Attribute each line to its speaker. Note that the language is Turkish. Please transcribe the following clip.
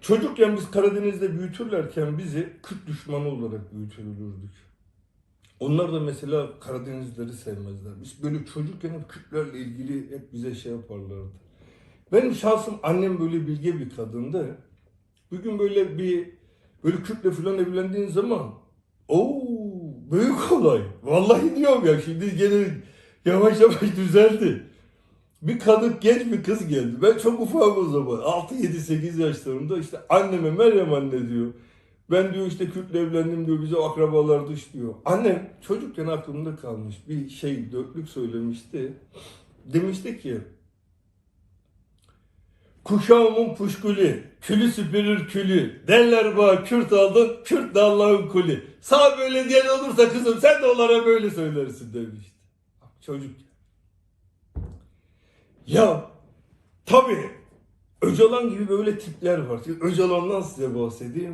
Speaker 1: Çocukken biz Karadeniz'de büyütürlerken bizi Kürt düşmanı olarak büyütülürdük. Onlar da mesela Karadenizleri sevmezler. Biz böyle çocukken hep Kürtlerle ilgili hep bize şey yaparlardı. Benim şahsım annem böyle bilge bir kadındı. Bugün böyle bir böyle Kürtle falan evlendiğin zaman o büyük olay. Vallahi diyorum ya şimdi gene yavaş yavaş düzeldi. Bir kadın genç bir kız geldi. Ben çok ufak o zaman. 6 7 8 yaşlarında işte anneme Meryem anne diyor. Ben diyor işte Kürtle evlendim diyor bize akrabalar dış diyor. Annem çocukken aklımda kalmış bir şey dörtlük söylemişti. Demişti ki Kuşağımın puşkuli, külü süpürür külü. Derler bana Kürt aldın, Kürt de Allah'ın kulü. Sağ böyle diyen olursa kızım sen de onlara böyle söylersin demişti. Çocuk. Ya tabii Öcalan gibi böyle tipler var. Öcalan'dan size bahsedeyim.